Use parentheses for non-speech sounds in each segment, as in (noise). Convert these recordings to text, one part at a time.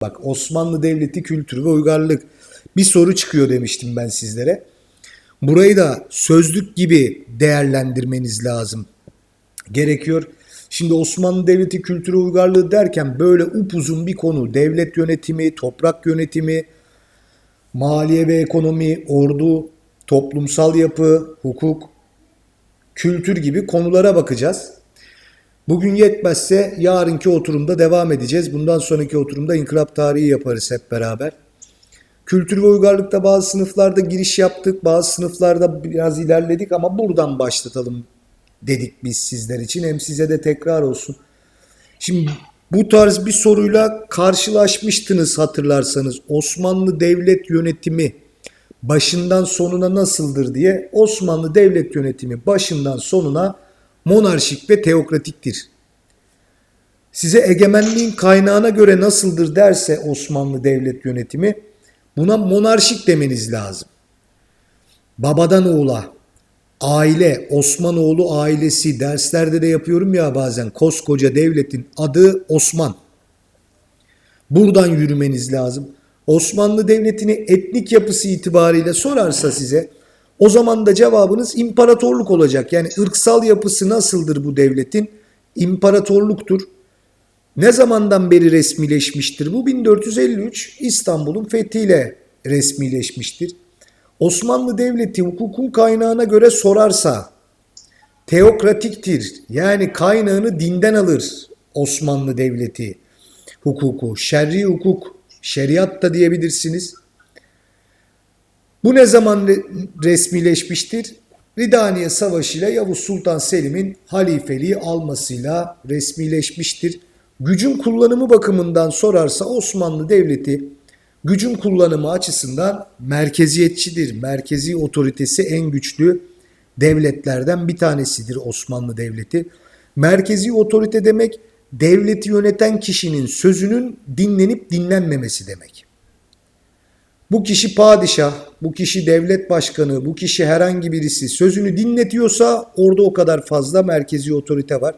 Bak Osmanlı Devleti kültürü ve uygarlık bir soru çıkıyor demiştim ben sizlere. Burayı da sözlük gibi değerlendirmeniz lazım. Gerekiyor. Şimdi Osmanlı Devleti kültürü uygarlığı derken böyle upuzun bir konu. Devlet yönetimi, toprak yönetimi, maliye ve ekonomi, ordu, toplumsal yapı, hukuk, kültür gibi konulara bakacağız. Bugün yetmezse yarınki oturumda devam edeceğiz. Bundan sonraki oturumda inkılap tarihi yaparız hep beraber. Kültür ve uygarlıkta bazı sınıflarda giriş yaptık. Bazı sınıflarda biraz ilerledik ama buradan başlatalım dedik biz sizler için. Hem size de tekrar olsun. Şimdi bu tarz bir soruyla karşılaşmıştınız hatırlarsanız. Osmanlı devlet yönetimi başından sonuna nasıldır diye. Osmanlı devlet yönetimi başından sonuna monarşik ve teokratiktir. Size egemenliğin kaynağına göre nasıldır derse Osmanlı devlet yönetimi buna monarşik demeniz lazım. Babadan oğula, aile, Osmanoğlu ailesi derslerde de yapıyorum ya bazen koskoca devletin adı Osman. Buradan yürümeniz lazım. Osmanlı Devleti'ni etnik yapısı itibariyle sorarsa size o zaman da cevabınız imparatorluk olacak. Yani ırksal yapısı nasıldır bu devletin? İmparatorluktur. Ne zamandan beri resmileşmiştir? Bu 1453 İstanbul'un fethiyle resmileşmiştir. Osmanlı Devleti hukukun kaynağına göre sorarsa teokratiktir. Yani kaynağını dinden alır Osmanlı Devleti hukuku. Şerri hukuk, şeriat da diyebilirsiniz. Bu ne zaman resmileşmiştir? Ridaniye Savaşı ile Yavuz Sultan Selim'in halifeliği almasıyla resmileşmiştir. Gücün kullanımı bakımından sorarsa Osmanlı Devleti gücün kullanımı açısından merkeziyetçidir. Merkezi otoritesi en güçlü devletlerden bir tanesidir Osmanlı Devleti. Merkezi otorite demek devleti yöneten kişinin sözünün dinlenip dinlenmemesi demek. Bu kişi padişah, bu kişi devlet başkanı, bu kişi herhangi birisi sözünü dinletiyorsa orada o kadar fazla merkezi otorite var.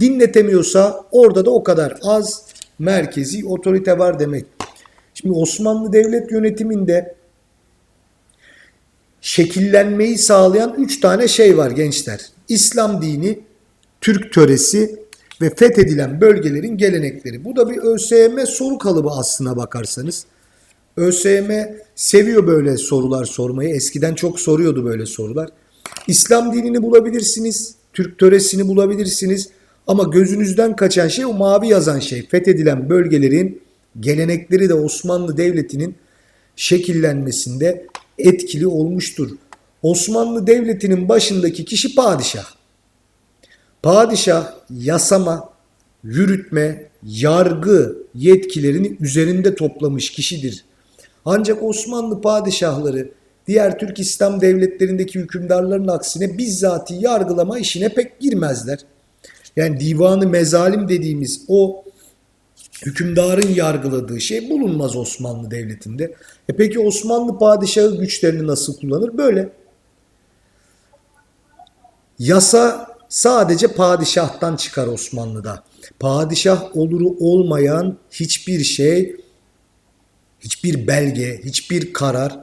Dinletemiyorsa orada da o kadar az merkezi otorite var demek. Şimdi Osmanlı Devlet yönetiminde şekillenmeyi sağlayan üç tane şey var gençler. İslam dini, Türk töresi ve fethedilen bölgelerin gelenekleri. Bu da bir ÖSYM soru kalıbı aslına bakarsanız. ÖSYM seviyor böyle sorular sormayı. Eskiden çok soruyordu böyle sorular. İslam dinini bulabilirsiniz, Türk töresini bulabilirsiniz. Ama gözünüzden kaçan şey o mavi yazan şey. Fethedilen bölgelerin gelenekleri de Osmanlı Devleti'nin şekillenmesinde etkili olmuştur. Osmanlı Devleti'nin başındaki kişi padişah. Padişah yasama, yürütme, yargı yetkilerini üzerinde toplamış kişidir. Ancak Osmanlı padişahları diğer Türk İslam devletlerindeki hükümdarların aksine bizzati yargılama işine pek girmezler. Yani divanı mezalim dediğimiz o hükümdarın yargıladığı şey bulunmaz Osmanlı Devleti'nde. E peki Osmanlı padişahı güçlerini nasıl kullanır? Böyle. Yasa sadece padişahtan çıkar Osmanlı'da. Padişah oluru olmayan hiçbir şey, hiçbir belge, hiçbir karar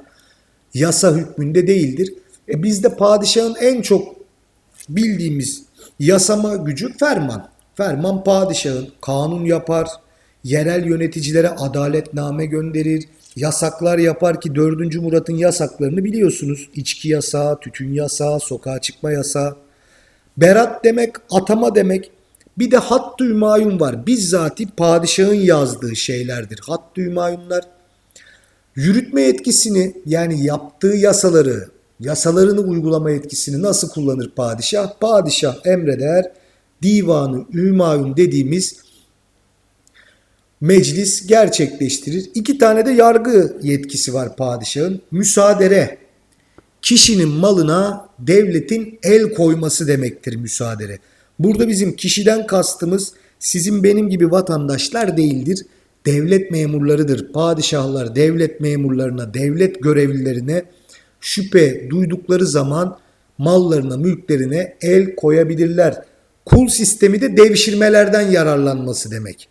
yasa hükmünde değildir. E bizde padişahın en çok bildiğimiz yasama gücü ferman. Ferman padişahın kanun yapar, yerel yöneticilere adaletname gönderir, yasaklar yapar ki 4. Murat'ın yasaklarını biliyorsunuz. İçki yasağı, tütün yasağı, sokağa çıkma yasağı. Berat demek, atama demek. Bir de hat düğmayun var. Bizzati padişahın yazdığı şeylerdir. Hat düğmayunlar. Yürütme yetkisini yani yaptığı yasaları, yasalarını uygulama yetkisini nasıl kullanır padişah? Padişah emreder, divanı ümayun dediğimiz meclis gerçekleştirir. İki tane de yargı yetkisi var padişahın. Müsaadere, kişinin malına devletin el koyması demektir müsaadere. Burada bizim kişiden kastımız sizin benim gibi vatandaşlar değildir. Devlet memurlarıdır. Padişahlar devlet memurlarına, devlet görevlilerine şüphe duydukları zaman mallarına, mülklerine el koyabilirler. Kul sistemi de devşirmelerden yararlanması demek.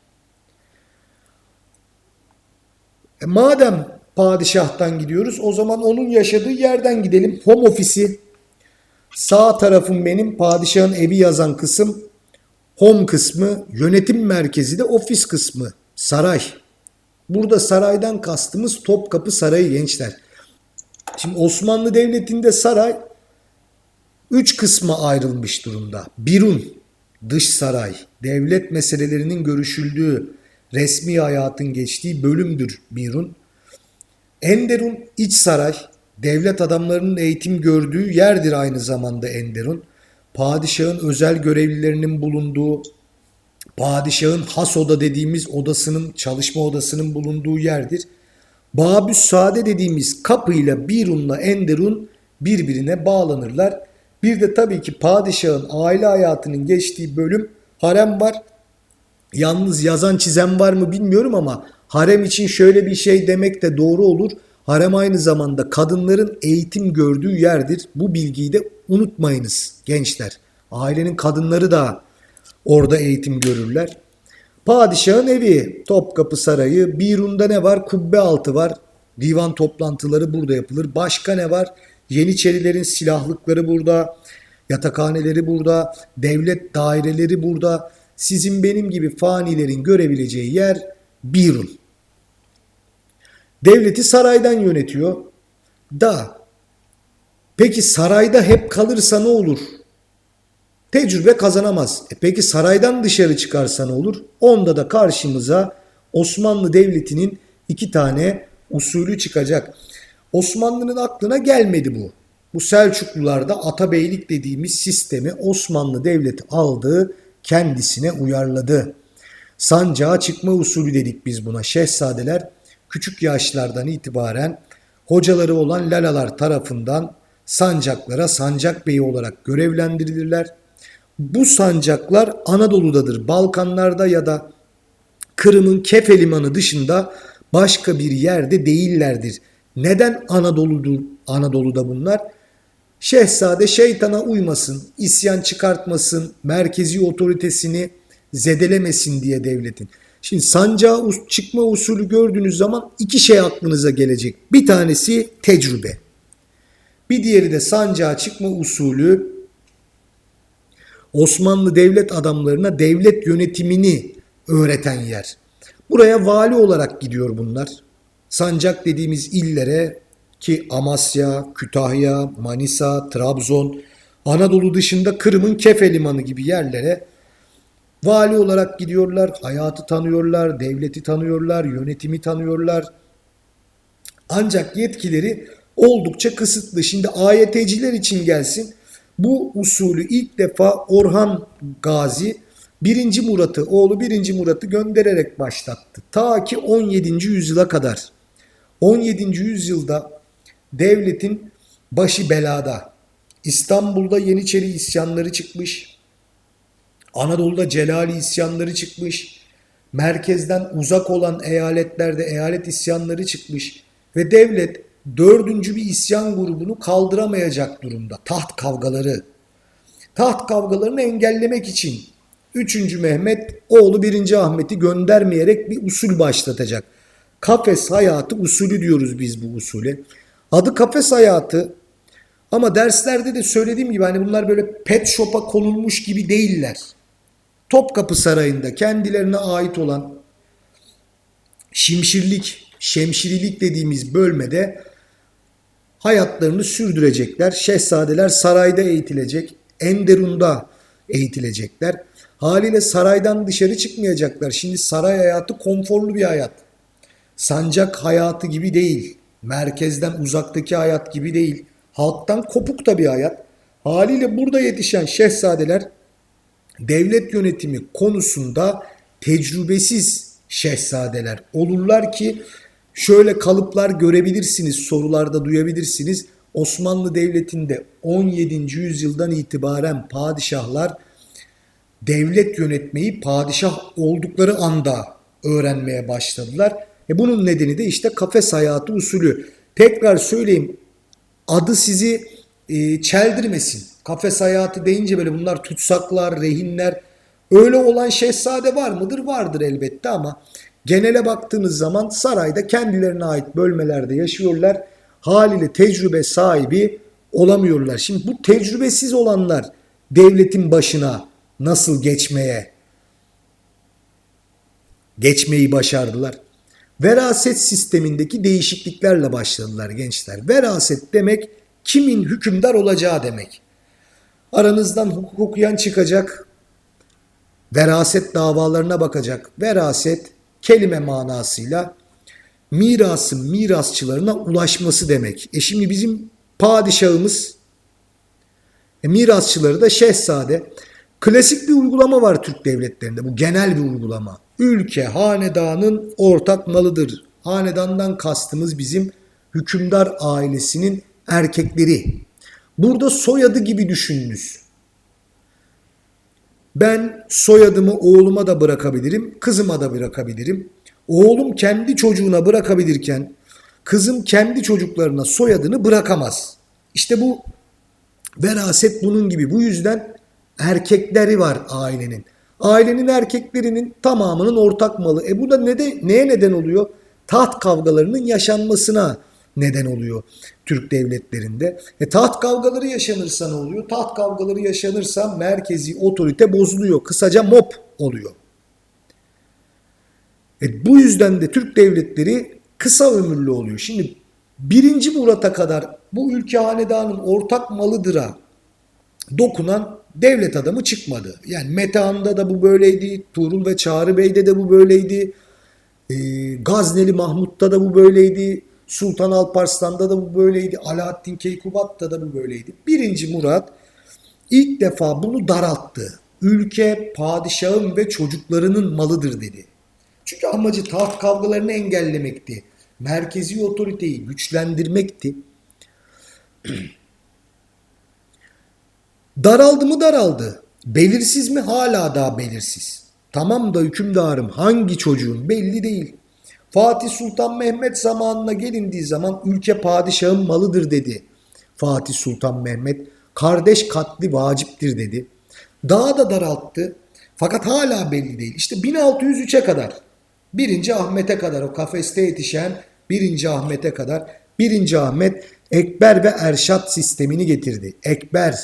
E, madem padişahtan gidiyoruz o zaman onun yaşadığı yerden gidelim. Home ofisi sağ tarafım benim padişahın evi yazan kısım home kısmı yönetim merkezi de ofis kısmı saray. Burada saraydan kastımız Topkapı Sarayı gençler. Şimdi Osmanlı Devleti'nde saray üç kısma ayrılmış durumda. Birun, dış saray, devlet meselelerinin görüşüldüğü, resmi hayatın geçtiği bölümdür Birun. Enderun, iç saray, devlet adamlarının eğitim gördüğü yerdir aynı zamanda Enderun. Padişahın özel görevlilerinin bulunduğu, padişahın has oda dediğimiz odasının, çalışma odasının bulunduğu yerdir. Babüs Sade dediğimiz kapıyla Birun'la Enderun birbirine bağlanırlar. Bir de tabii ki padişahın aile hayatının geçtiği bölüm harem var. Yalnız yazan çizen var mı bilmiyorum ama harem için şöyle bir şey demek de doğru olur. Harem aynı zamanda kadınların eğitim gördüğü yerdir. Bu bilgiyi de unutmayınız gençler. Ailenin kadınları da orada eğitim görürler. Padişahın evi, Topkapı Sarayı, Birun'da ne var? Kubbe altı var. Divan toplantıları burada yapılır. Başka ne var? Yeniçerilerin silahlıkları burada, yatakhaneleri burada, devlet daireleri burada. Sizin benim gibi fanilerin görebileceği yer Birun. Devleti saraydan yönetiyor. Da peki sarayda hep kalırsa ne olur? Tecrübe kazanamaz. E peki saraydan dışarı çıkarsa ne olur? Onda da karşımıza Osmanlı Devleti'nin iki tane usulü çıkacak. Osmanlı'nın aklına gelmedi bu. Bu Selçuklularda atabeylik dediğimiz sistemi Osmanlı Devleti aldı, kendisine uyarladı. Sancağa çıkma usulü dedik biz buna. Şehzadeler küçük yaşlardan itibaren hocaları olan lalalar tarafından sancaklara sancak beyi olarak görevlendirilirler. Bu sancaklar Anadolu'dadır. Balkanlarda ya da Kırım'ın Kefe limanı dışında başka bir yerde değillerdir. Neden Anadolu'dur, Anadolu'da bunlar? Şehzade şeytana uymasın, isyan çıkartmasın, merkezi otoritesini zedelemesin diye devletin. Şimdi sancağa çıkma usulü gördüğünüz zaman iki şey aklınıza gelecek. Bir tanesi tecrübe. Bir diğeri de sancağa çıkma usulü Osmanlı devlet adamlarına devlet yönetimini öğreten yer. Buraya vali olarak gidiyor bunlar. Sancak dediğimiz illere ki Amasya, Kütahya, Manisa, Trabzon, Anadolu dışında Kırım'ın Kefe limanı gibi yerlere vali olarak gidiyorlar. Hayatı tanıyorlar, devleti tanıyorlar, yönetimi tanıyorlar. Ancak yetkileri oldukça kısıtlı. Şimdi AYT'ciler için gelsin. Bu usulü ilk defa Orhan Gazi 1. Murat'ı, oğlu 1. Murat'ı göndererek başlattı. Ta ki 17. yüzyıla kadar. 17. yüzyılda devletin başı belada. İstanbul'da Yeniçeri isyanları çıkmış. Anadolu'da Celali isyanları çıkmış. Merkezden uzak olan eyaletlerde eyalet isyanları çıkmış. Ve devlet dördüncü bir isyan grubunu kaldıramayacak durumda. Taht kavgaları. Taht kavgalarını engellemek için 3. Mehmet oğlu 1. Ahmet'i göndermeyerek bir usul başlatacak. Kafes hayatı usulü diyoruz biz bu usule. Adı kafes hayatı ama derslerde de söylediğim gibi hani bunlar böyle pet shop'a konulmuş gibi değiller. Topkapı Sarayı'nda kendilerine ait olan şimşirlik, şemşirilik dediğimiz bölmede hayatlarını sürdürecekler. Şehzadeler sarayda eğitilecek, Enderun'da eğitilecekler. Haliyle saraydan dışarı çıkmayacaklar. Şimdi saray hayatı konforlu bir hayat. Sancak hayatı gibi değil. Merkezden uzaktaki hayat gibi değil. Halktan kopuk da bir hayat. Haliyle burada yetişen şehzadeler devlet yönetimi konusunda tecrübesiz şehzadeler olurlar ki şöyle kalıplar görebilirsiniz, sorularda duyabilirsiniz. Osmanlı Devleti'nde 17. yüzyıldan itibaren padişahlar devlet yönetmeyi padişah oldukları anda öğrenmeye başladılar. E bunun nedeni de işte kafes hayatı usulü. Tekrar söyleyeyim adı sizi e, çeldirmesin. Kafes hayatı deyince böyle bunlar tutsaklar, rehinler. Öyle olan şehzade var mıdır? Vardır elbette ama Genele baktığınız zaman sarayda kendilerine ait bölmelerde yaşıyorlar. Haliyle tecrübe sahibi olamıyorlar. Şimdi bu tecrübesiz olanlar devletin başına nasıl geçmeye geçmeyi başardılar? Veraset sistemindeki değişikliklerle başladılar gençler. Veraset demek kimin hükümdar olacağı demek. Aranızdan hukuk okuyan çıkacak, veraset davalarına bakacak. Veraset kelime manasıyla mirasın mirasçılarına ulaşması demek. E şimdi bizim padişahımız e, mirasçıları da şehzade. Klasik bir uygulama var Türk devletlerinde. Bu genel bir uygulama. Ülke hanedanın ortak malıdır. Hanedandan kastımız bizim hükümdar ailesinin erkekleri. Burada soyadı gibi düşününüz. Ben soyadımı oğluma da bırakabilirim, kızıma da bırakabilirim. Oğlum kendi çocuğuna bırakabilirken kızım kendi çocuklarına soyadını bırakamaz. İşte bu veraset bunun gibi. Bu yüzden erkekleri var ailenin. Ailenin erkeklerinin tamamının ortak malı. E bu da ne de, neye neden oluyor? Taht kavgalarının yaşanmasına neden oluyor Türk devletlerinde. E, taht kavgaları yaşanırsa ne oluyor? Taht kavgaları yaşanırsa merkezi otorite bozuluyor. Kısaca MOP oluyor. E, bu yüzden de Türk devletleri kısa ömürlü oluyor. Şimdi birinci Murat'a kadar bu ülke hanedanın ortak malıdıra dokunan devlet adamı çıkmadı. Yani Metehan'da da bu böyleydi, Tuğrul ve Çağrı Bey'de de bu böyleydi, e, Gazneli Mahmut'ta da bu böyleydi, Sultan Alparslan'da da bu böyleydi, Alaaddin Keykubat'ta da bu böyleydi. Birinci Murat ilk defa bunu daralttı. Ülke padişahın ve çocuklarının malıdır dedi. Çünkü amacı taht kavgalarını engellemekti. Merkezi otoriteyi güçlendirmekti. (clears throat) Daraldı mı daraldı. Belirsiz mi hala daha belirsiz. Tamam da hükümdarım hangi çocuğun belli değil. Fatih Sultan Mehmet zamanına gelindiği zaman ülke padişahın malıdır dedi. Fatih Sultan Mehmet kardeş katli vaciptir dedi. Daha da daralttı. Fakat hala belli değil. İşte 1603'e kadar 1. Ahmet'e kadar o kafeste yetişen 1. Ahmet'e kadar 1. Ahmet Ekber ve Erşat sistemini getirdi. Ekber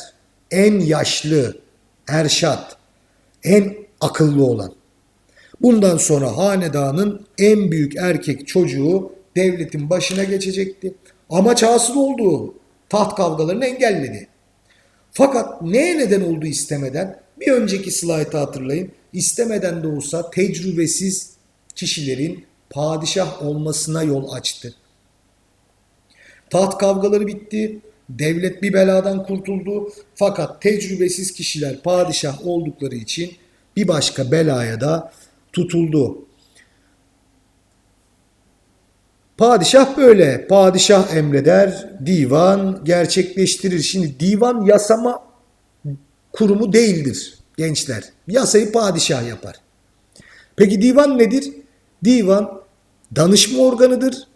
en yaşlı, Erşat en akıllı olan. Bundan sonra hanedanın en büyük erkek çocuğu devletin başına geçecekti. Amaç hasıl olduğu taht kavgalarını engelledi. Fakat neye neden oldu istemeden? Bir önceki slaytı hatırlayın. İstemeden de olsa tecrübesiz kişilerin padişah olmasına yol açtı. Taht kavgaları bitti. Devlet bir beladan kurtuldu. Fakat tecrübesiz kişiler padişah oldukları için bir başka belaya da tutuldu. Padişah böyle. Padişah emreder, divan gerçekleştirir. Şimdi divan yasama kurumu değildir gençler. Yasayı padişah yapar. Peki divan nedir? Divan danışma organıdır.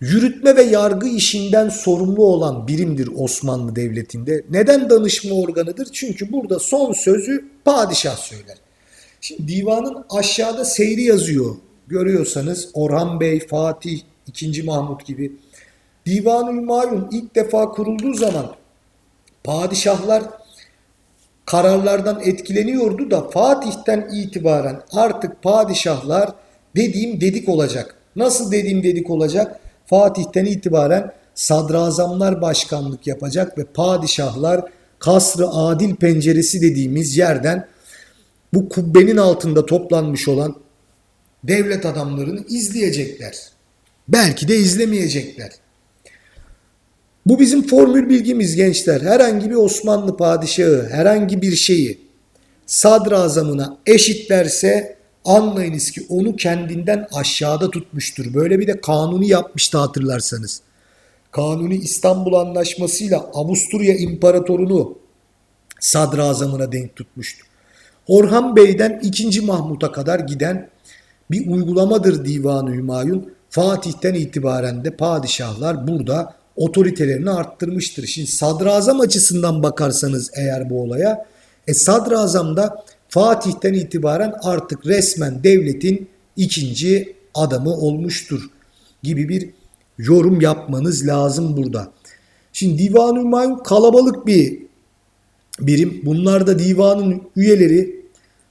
Yürütme ve yargı işinden sorumlu olan birimdir Osmanlı Devleti'nde. Neden danışma organıdır? Çünkü burada son sözü padişah söyler. Şimdi divanın aşağıda seyri yazıyor. Görüyorsanız Orhan Bey, Fatih, 2. Mahmut gibi. Divan-ül Mayun ilk defa kurulduğu zaman padişahlar kararlardan etkileniyordu da Fatih'ten itibaren artık padişahlar dediğim dedik olacak. Nasıl dediğim dedik olacak? Fatih'ten itibaren sadrazamlar başkanlık yapacak ve padişahlar kasrı adil penceresi dediğimiz yerden bu kubbenin altında toplanmış olan devlet adamlarını izleyecekler. Belki de izlemeyecekler. Bu bizim formül bilgimiz gençler. Herhangi bir Osmanlı padişahı herhangi bir şeyi sadrazamına eşitlerse anlayınız ki onu kendinden aşağıda tutmuştur. Böyle bir de kanuni yapmıştı hatırlarsanız. Kanuni İstanbul Anlaşması'yla Avusturya İmparatorunu sadrazamına denk tutmuştu. Orhan Bey'den 2. Mahmut'a kadar giden bir uygulamadır Divan-ı Hümayun. Fatih'ten itibaren de padişahlar burada otoritelerini arttırmıştır. Şimdi sadrazam açısından bakarsanız eğer bu olaya, e sadrazam da Fatih'ten itibaren artık resmen devletin ikinci adamı olmuştur gibi bir yorum yapmanız lazım burada. Şimdi Divan-ı Hümayun kalabalık bir birim. Bunlar da divanın üyeleri.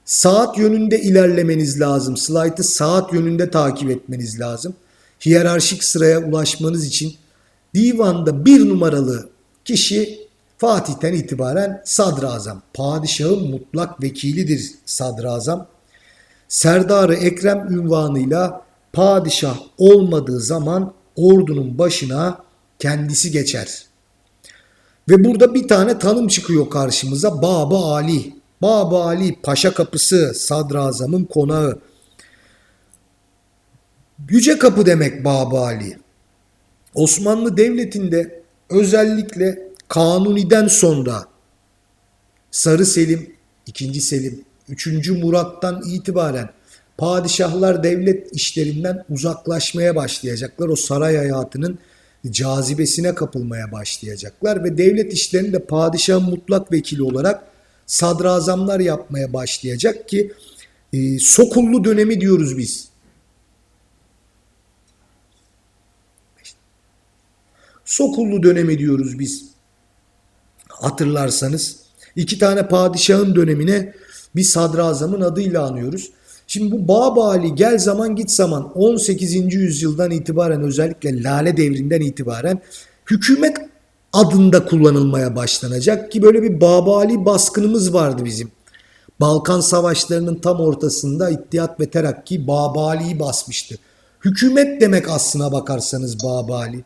Saat yönünde ilerlemeniz lazım. Slaytı saat yönünde takip etmeniz lazım. Hiyerarşik sıraya ulaşmanız için divanda bir numaralı kişi Fatih'ten itibaren sadrazam. Padişahın mutlak vekilidir sadrazam. Serdarı Ekrem ünvanıyla padişah olmadığı zaman ordunun başına kendisi geçer. Ve burada bir tane tanım çıkıyor karşımıza. Baba Ali. Baba Ali Paşa Kapısı, Sadrazam'ın konağı. Yüce Kapı demek Baba Ali. Osmanlı Devleti'nde özellikle Kanuni'den sonra Sarı Selim, 2. Selim, 3. Murat'tan itibaren padişahlar devlet işlerinden uzaklaşmaya başlayacaklar. O saray hayatının cazibesine kapılmaya başlayacaklar ve devlet işlerini de padişahın mutlak vekili olarak sadrazamlar yapmaya başlayacak ki e, Sokullu dönemi diyoruz biz. Sokullu dönemi diyoruz biz. Hatırlarsanız iki tane padişahın dönemine bir sadrazamın adıyla anıyoruz. Şimdi bu Babali gel zaman git zaman 18. yüzyıldan itibaren özellikle Lale devrinden itibaren hükümet adında kullanılmaya başlanacak ki böyle bir Babali baskınımız vardı bizim. Balkan savaşlarının tam ortasında İttihat ve Terakki Babali'yi basmıştı. Hükümet demek aslına bakarsanız Babali.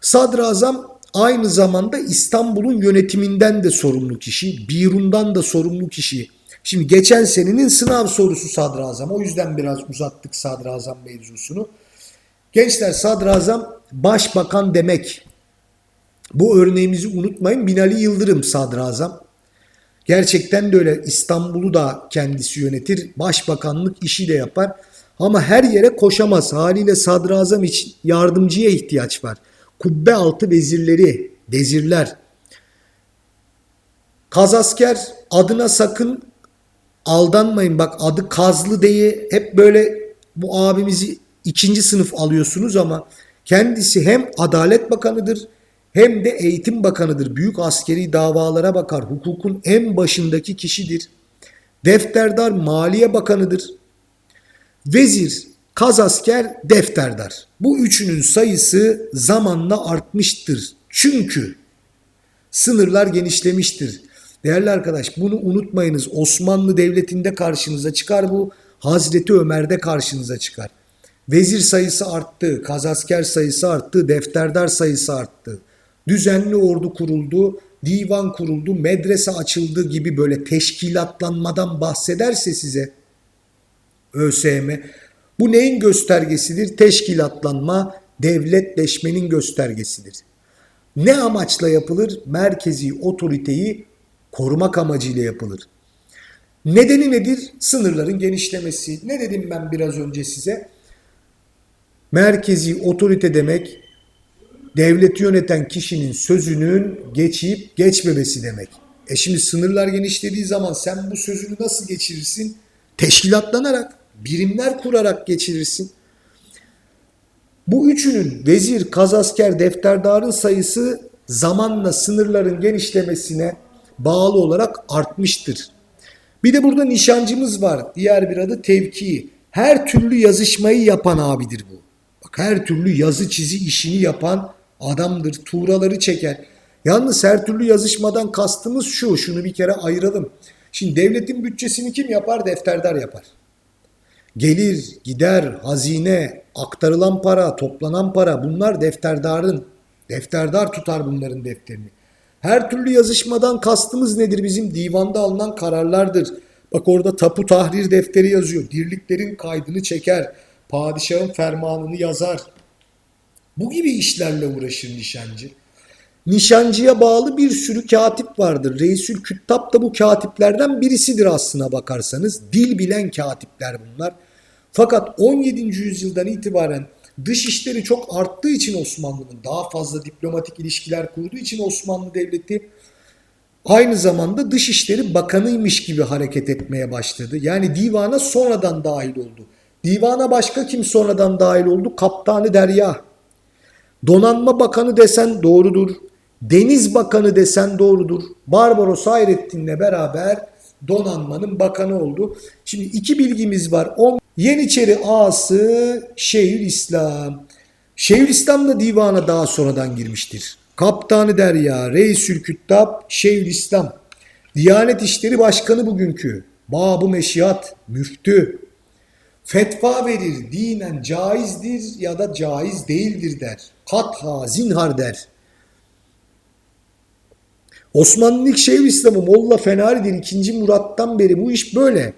Sadrazam aynı zamanda İstanbul'un yönetiminden de sorumlu kişi, Birun'dan da sorumlu kişi. Şimdi geçen senenin sınav sorusu sadrazam. O yüzden biraz uzattık sadrazam mevzusunu. Gençler sadrazam başbakan demek. Bu örneğimizi unutmayın. Binali Yıldırım sadrazam. Gerçekten de öyle İstanbul'u da kendisi yönetir. Başbakanlık işi de yapar. Ama her yere koşamaz. Haliyle sadrazam için yardımcıya ihtiyaç var. Kubbe altı vezirleri, vezirler. Kazasker adına sakın aldanmayın. Bak adı Kazlı diye hep böyle bu abimizi ikinci sınıf alıyorsunuz ama kendisi hem Adalet Bakanı'dır hem de Eğitim Bakanı'dır. Büyük askeri davalara bakar. Hukukun en başındaki kişidir. Defterdar Maliye Bakanı'dır. Vezir, kazasker, defterdar. Bu üçünün sayısı zamanla artmıştır. Çünkü sınırlar genişlemiştir. Değerli arkadaş bunu unutmayınız. Osmanlı Devleti'nde karşınıza çıkar bu. Hazreti Ömer'de karşınıza çıkar. Vezir sayısı arttı, kazasker sayısı arttı, defterdar sayısı arttı. Düzenli ordu kuruldu, divan kuruldu, medrese açıldı gibi böyle teşkilatlanmadan bahsederse size ÖSYM bu neyin göstergesidir? Teşkilatlanma, devletleşmenin göstergesidir. Ne amaçla yapılır? Merkezi otoriteyi korumak amacıyla yapılır. Nedeni nedir? Sınırların genişlemesi. Ne dedim ben biraz önce size? Merkezi otorite demek devleti yöneten kişinin sözünün geçip geçmemesi demek. E şimdi sınırlar genişlediği zaman sen bu sözünü nasıl geçirirsin? Teşkilatlanarak, birimler kurarak geçirirsin. Bu üçünün vezir, kazasker, defterdarın sayısı zamanla sınırların genişlemesine bağlı olarak artmıştır. Bir de burada nişancımız var. Diğer bir adı tevki. Her türlü yazışmayı yapan abidir bu. Bak her türlü yazı çizi işini yapan adamdır. Tuğraları çeker. Yalnız her türlü yazışmadan kastımız şu. Şunu bir kere ayıralım. Şimdi devletin bütçesini kim yapar? Defterdar yapar. Gelir, gider, hazine, aktarılan para, toplanan para bunlar defterdarın. Defterdar tutar bunların defterini. Her türlü yazışmadan kastımız nedir bizim? Divanda alınan kararlardır. Bak orada tapu tahrir defteri yazıyor. Dirliklerin kaydını çeker. Padişahın fermanını yazar. Bu gibi işlerle uğraşır nişancı. Nişancıya bağlı bir sürü katip vardır. Reisül Küttab da bu katiplerden birisidir aslına bakarsanız. Dil bilen katipler bunlar. Fakat 17. yüzyıldan itibaren dış işleri çok arttığı için Osmanlı'nın daha fazla diplomatik ilişkiler kurduğu için Osmanlı Devleti aynı zamanda Dışişleri Bakanıymış gibi hareket etmeye başladı. Yani divana sonradan dahil oldu. Divana başka kim sonradan dahil oldu? Kaptanı Derya. Donanma Bakanı desen doğrudur. Deniz Bakanı desen doğrudur. Barbaros Hayrettin'le beraber donanmanın bakanı oldu. Şimdi iki bilgimiz var. On, Yeniçeri ağası Şeyhülislam. Şeyhülislam da divana daha sonradan girmiştir. Kaptanı Derya, Reisül Küttab, Şeyhülislam. Diyanet İşleri Başkanı bugünkü. Babı Meşiat, müftü. Fetva verir, dinen caizdir ya da caiz değildir der. Katha, zinhar der. Osmanlı ilk Şeyhülislam'ı Molla Fenari'dir 2. Murat'tan beri bu iş böyle.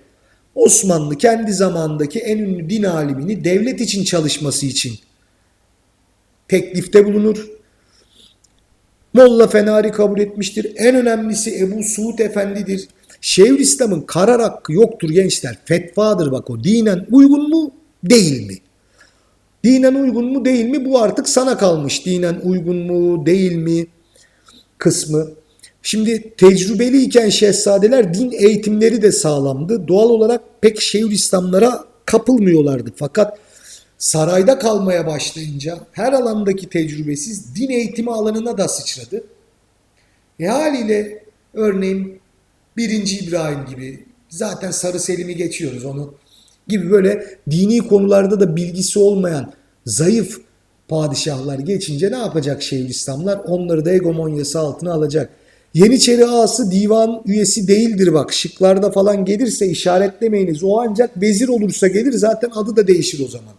Osmanlı kendi zamandaki en ünlü din alimini devlet için çalışması için teklifte bulunur. Molla Fenari kabul etmiştir. En önemlisi Ebu Suud Efendi'dir. Şeyhülislam'ın karar hakkı yoktur gençler. Fetvadır bak o. Dinen uygun mu değil mi? Dinen uygun mu değil mi? Bu artık sana kalmış. Dinen uygun mu değil mi kısmı. Şimdi tecrübeliyken şehzadeler din eğitimleri de sağlamdı. Doğal olarak pek Şeyhülislamlara kapılmıyorlardı. Fakat sarayda kalmaya başlayınca her alandaki tecrübesiz din eğitimi alanına da sıçradı. E haliyle örneğin 1. İbrahim gibi zaten Sarı Selim'i geçiyoruz onu gibi böyle dini konularda da bilgisi olmayan zayıf padişahlar geçince ne yapacak Şeyhülislamlar? Onları da hegemonyası altına alacak. Yeniçeri ağası divan üyesi değildir bak. Şıklarda falan gelirse işaretlemeyiniz. O ancak vezir olursa gelir zaten adı da değişir o zaman.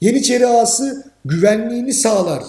Yeniçeri ağası güvenliğini sağlar.